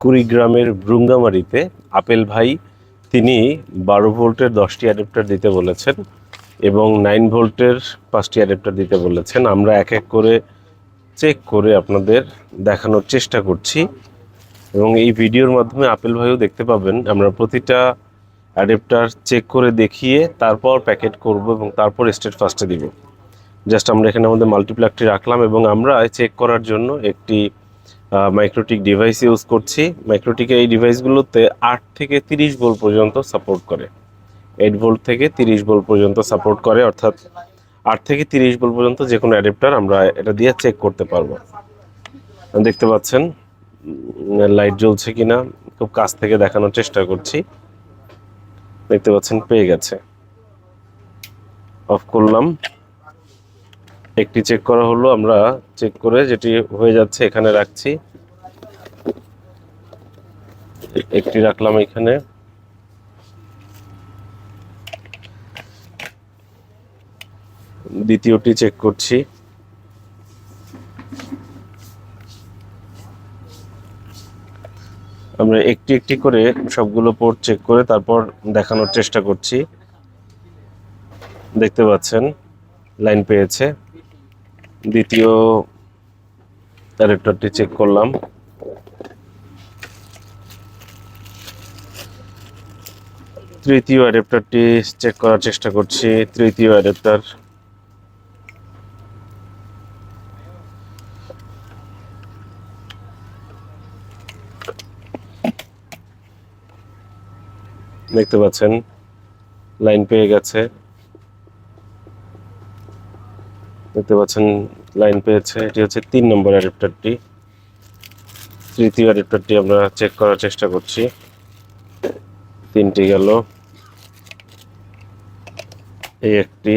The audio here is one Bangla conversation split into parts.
কুড়িগ্রামের ভ্রুঙ্গামারিতে আপেল ভাই তিনি বারো ভোল্টের দশটি অ্যাডাপ্টার দিতে বলেছেন এবং নাইন ভোল্টের পাঁচটি অ্যাডাপ্টার দিতে বলেছেন। আমরা এক এক করে চেক করে আপনাদের দেখানোর চেষ্টা করছি এবং এই ভিডিওর মাধ্যমে আপেল ভাইও দেখতে পাবেন। আমরা প্রতিটা অ্যাডাপ্টার চেক করে দেখিয়ে তারপর প্যাকেট করব এবং তারপর স্টেট ফার্স্টে দিব। জাস্ট আমরা এখানে আমাদের মাল্টিপ্লাকটি রাখলাম এবং আমরা চেক করার জন্য একটি মাইক্রোটিক ডিভাইস ইউজ করছি। মাইক্রোটিকের এই ডিভাইসগুলোতে আট থেকে তিরিশ ভোল্ট পর্যন্ত সাপোর্ট করে। এইট ভোল্ট থেকে তিরিশ ভোল্ট পর্যন্ত সাপোর্ট করে, অর্থাৎ আট থেকে তিরিশ ভোল্ট পর্যন্ত যে কোনো অ্যাডাপ্টার আমরা এটা দিয়ে চেক করতে পারব। দেখতে পাচ্ছেন লাইট জ্বলছে কি না খুব কাছ থেকে দেখানোর চেষ্টা করছি। দেখতে পাচ্ছেন, পেয়ে গেছে। অফ করলাম। একটি চেক করা হলো, আমরা চেক করে যেটি হয়ে যাচ্ছে এখানে রাখছি। একটি রাখলাম এখানে। দ্বিতীয়টি চেক করছি। আমরা একটি একটি করে সবগুলো পোর্ট চেক করে তারপর দেখানোর চেষ্টা করছি। দেখতে পাচ্ছেন লাইন পেয়েছে। দ্বিতীয় অ্যাডাপ্টারটি চেক করলাম। তৃতীয় অ্যাডাপ্টারটি চেক করার চেষ্টা করছি। তৃতীয় অ্যাডাপ্টার দেখতে পাচ্ছেন লাইন পেয়ে গেছে। দেখতে পাচ্ছেন লাইন পেয়েছে। এটি হচ্ছে তিন নম্বর অ্যাডাপ্টারটি তৃতীয় অ্যাডাপ্টারটি আমরা চেক করার চেষ্টা করছি। তিনটি গেল। এই একটি।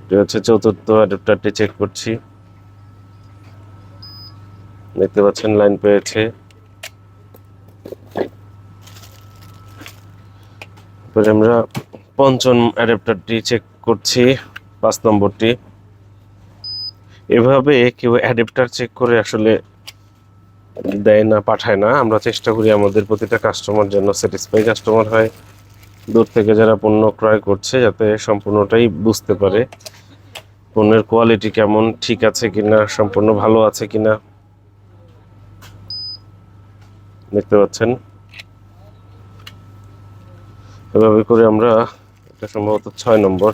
এটি হচ্ছে চতুর্থ অ্যাডাপ্টারটি চেক করছি। দেখতে পাচ্ছেন লাইন পেয়েছে। আমরা পঞ্চম অ্যাডাপ্টারটি চেক করছি। পাঁচ নম্বরটি। এভাবে কেউ অ্যাডাপ্টার চেক করে আসলে দেয় না, পাঠায় না। আমরা চেষ্টা করি আমাদের প্রতিটা কাস্টমার যেন স্যাটিসফাই কাস্টমার হয়। দূর থেকে যারা পণ্য ক্রয় করছে যাতে সম্পূর্ণটাই বুঝতে পারে পণ্যের কোয়ালিটি কেমন, ঠিক আছে কিনা, সম্পূর্ণ ভালো আছে কিনা। দেখতে পাচ্ছেন? এভাবে করে আমরা এটা সম্ভবত ছয় নম্বর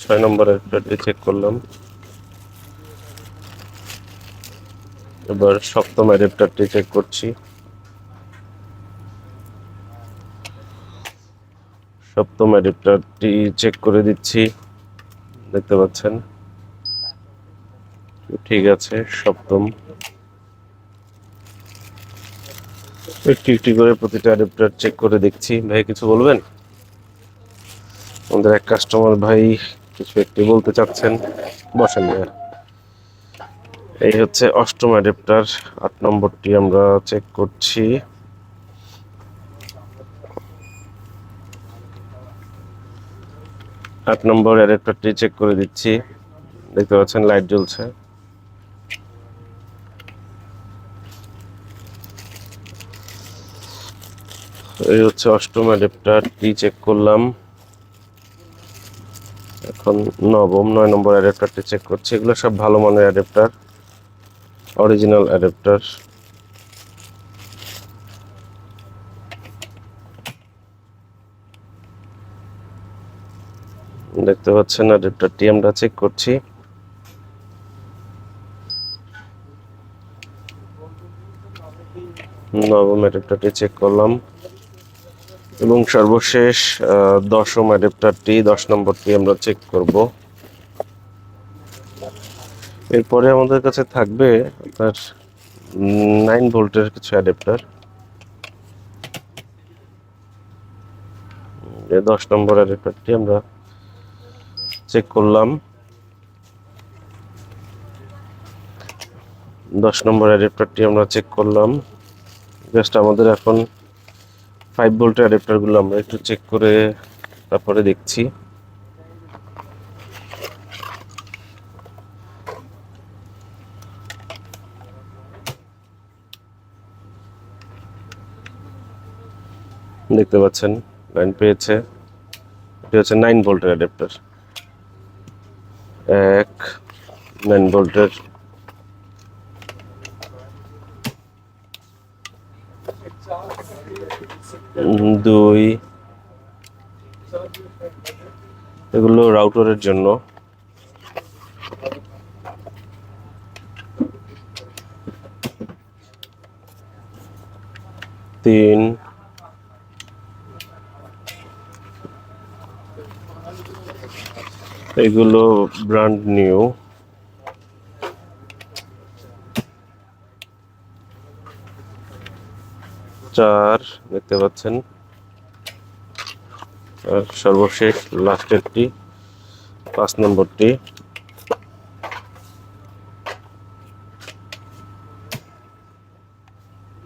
ছয় নম্বরের চেক করলাম। এবার সপ্তম অ্যাডাপ্টারটি চেক করছি। সপ্তম অ্যাডাপ্টারটি চেক করে দিচ্ছি। দেখতে পাচ্ছেন? ঠিক আছে, সপ্তম। একটি একটি করে প্রতিটা অ্যাডাপ্টার চেক করে দেখছি। ভাই, কিছু বলবেন? আমাদের এক কাস্টমার ভাই কিছু একটি বলতে চাচ্ছেন? বসেন এই হচ্ছে অষ্টম অ্যাডাপ্টার, আট নম্বরটি আমরা চেক করছি। আট নম্বর অ্যাডাপ্টারটি চেক করে দিচ্ছি। দেখতে পাচ্ছেন লাইট জ্বলছে। এই হচ্ছে অষ্টম অ্যাডাপ্টারটি চেক করলাম। এখন নবম, নয় নম্বর অ্যাডাপ্টারটি চেক করছি। এগুলো সব ভালো মানের অ্যাডাপ্টার অরিজিনাল অ্যাডাপ্টার দেখতে পাচ্ছেন অ্যাডাপ্টারটি আমরা চেক করছি। নবম অ্যাডাপ্টারটি চেক করলাম। এবং সর্বশেষ দশম অ্যাডাপ্টারটি, দশ নম্বরটি আমরা চেক করব। এরপরে আমাদের কাছে থাকবে আপনার নাইন ভোল্টের কিছু অ্যাডাপ্টার দশ নম্বর অ্যাডাপ্টারটি আমরা চেক করলাম। দশ নম্বর অ্যাডাপ্টারটি আমরা চেক করলাম। জাস্ট আমাদের এখন ফাইভ ভোল্টের অ্যাডাপ্টারগুলো আমরা একটু চেক করে তারপরে দেখছি। দেখতে পাচ্ছেন লাইন পেয়েছে। এটি হচ্ছে নাইন ভোল্টের অ্যাডাপ্টার এক নাইন ভোল্টের দুই। এগুলো রাউটারের জন্য। তিন। এগুলো ব্র্যান্ড নিউ চার, দেখতে পাচ্ছেন। আর সর্বশেষ লাস্টেরটি পাঁচ নম্বরটি।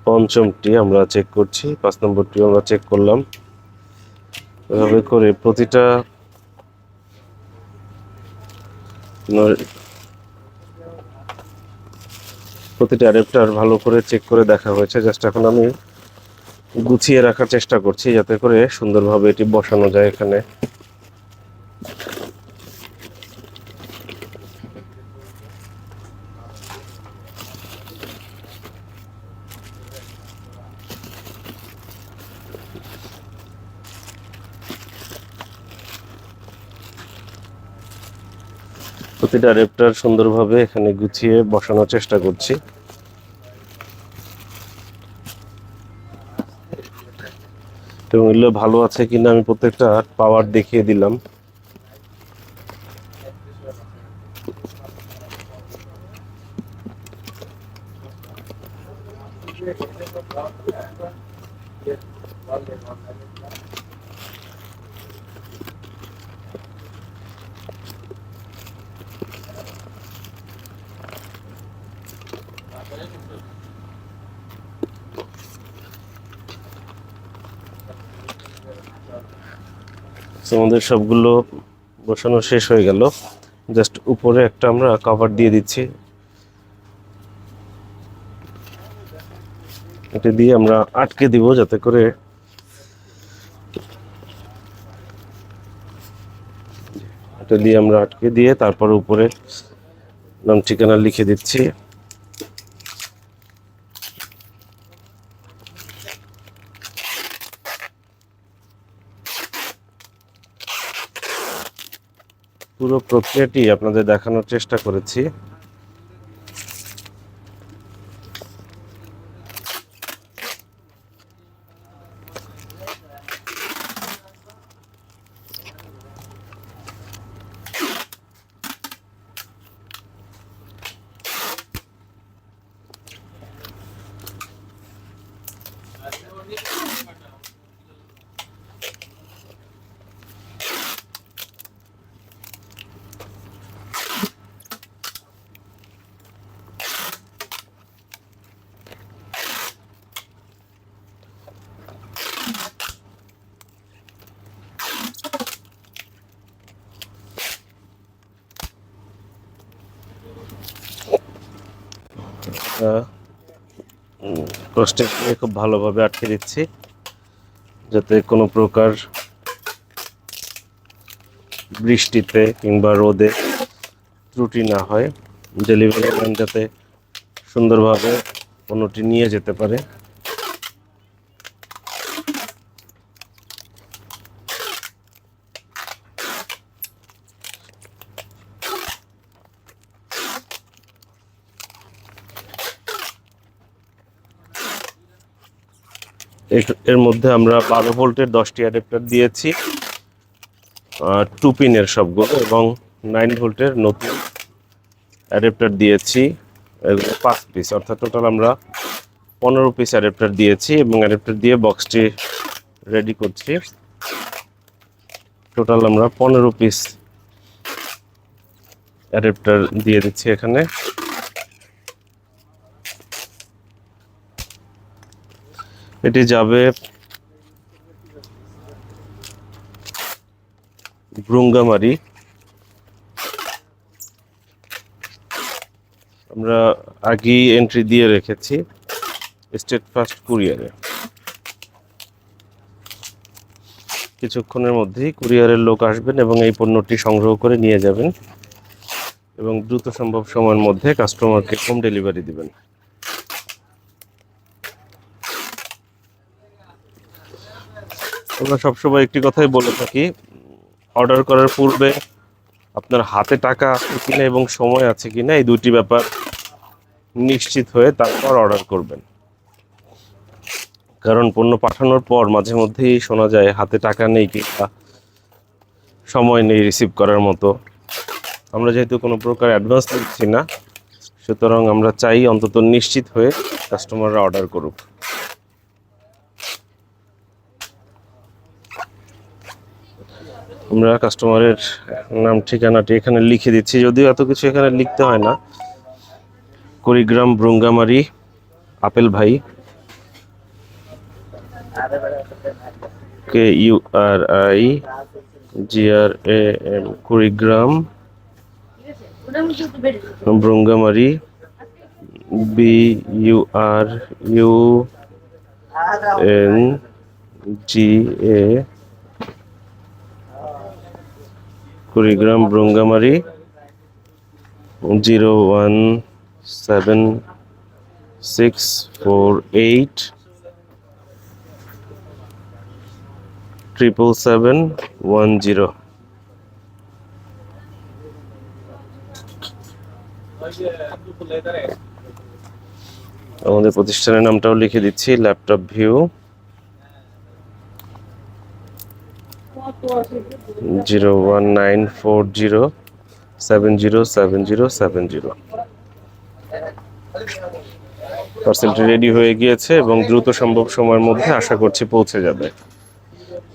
পঞ্চমটি আমরা চেক করছি, পাঁচ নম্বরটি আমরা চেক করলাম। এভাবে করে প্রতিটা প্রতিটা অ্যাডাপ্টার ভালো করে চেক করে দেখা হয়েছে। জাস্ট এখন আমি গুছিয়ে রাখার চেষ্টা করছি যাতে করে সুন্দরভাবে এটি বসানো যায় এখানে। প্রতিটা অ্যাডাপ্টার সুন্দরভাবে এখানে গুছিয়ে বসানোর চেষ্টা করছি। এবং এগুলো ভালো আছে কিনা আমি প্রত্যেকটা পাওয়ার দেখিয়ে দিলাম। So, আমাদের সবগুলো বসানো শেষ হয়ে গেল। জাস্ট উপরে একটা আমরা কভার দিয়ে দিচ্ছি। এটা দিয়ে আমরা আটকে দিব যাতে করে এটা দিয়ে আমরা আটকে দিয়ে তারপর উপরে নাম ঠিকানা লিখে দিচ্ছি। পুরো প্রক্রিয়াটি আপনাদের দেখানোর চেষ্টা করেছি। কষ্টে খুব ভালোভাবে আটকে দিচ্ছি, যাতে কোনো প্রকার বৃষ্টিতে কিংবা রোদে ত্রুটি না হয়। ডেলিভারি ম্যান যাতে সুন্দরভাবে পণ্যটি নিয়ে যেতে পারে। এর- মধ্যে আমরা বারো ভোল্টের দশটি অ্যাডাপ্টার দিয়েছি টু পিনের সবগুলো এবং নাইন ভোল্টের নতুন অ্যাডাপ্টার দিয়েছি পাঁচ পিস অর্থাৎ টোটাল আমরা পনেরো পিস অ্যাডাপ্টার দিয়েছি এবং অ্যাডাপ্টার দিয়ে বক্সটি রেডি করছি। টোটাল আমরা পনেরো পিস অ্যাডাপ্টার দিয়ে দিচ্ছি এখানে। এটি যাবে ভ্রুঙ্গামারি। আমরা আগেই এন্ট্রি দিয়ে রেখেছি স্টেট ফার্স্ট কুরিয়ারে কিছুক্ষণের মধ্যেই কুরিয়ারের লোক আসবেন এবং এই পণ্যটি সংগ্রহ করে নিয়ে যাবেন এবং দ্রুত সম্ভব সময়ের মধ্যে কাস্টমারকে হোম ডেলিভারি দিবেন। আমরা সবসময় একটি কথাই বলে থাকি অর্ডার করার পূর্বে আপনার হাতে টাকা আছে কিনা এবং সময় আছে কিনা, এই দুটি ব্যাপার নিশ্চিত হয়ে তারপর অর্ডার করবেন। কারণ পণ্য পাঠানোর পর মাঝে মধ্যেই শোনা যায়, হাতে টাকা নেই কিংবা সময় নেই রিসিভ করার মতো। আমরা যেহেতু কোনো প্রকার অ্যাডভান্স দিচ্ছি না, সুতরাং আমরা চাই অন্তত নিশ্চিত হয়ে কাস্টমাররা অর্ডার করুক। আমরা কাস্টমারের নাম, ঠিকানাটি এখানে লিখে দিচ্ছি। যদিও এত কিছু এখানে লিখতে হয় না। কুড়িগ্রাম ব্রুঙ্গামারি, আপেল ভাই। K U R I G R A M Kurigram Bhurungamari B U R U N G A Kurigram Bhurungamari zero one seven six four eight triple seven one zero. আমাদের প্রতিষ্ঠানের নামটাও লিখে দিচ্ছি, laptop view. Zero one nine four zero seven zero seven zero seven zero. পার্সেলটি ready হয়ে গিয়েছে এবং দ্রুত সম্ভব সময়ের মধ্যে আশা করছি পৌঁছে যাবে।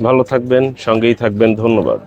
ভালো থাকবেন, সঙ্গেই থাকবেন, ধন্যবাদ।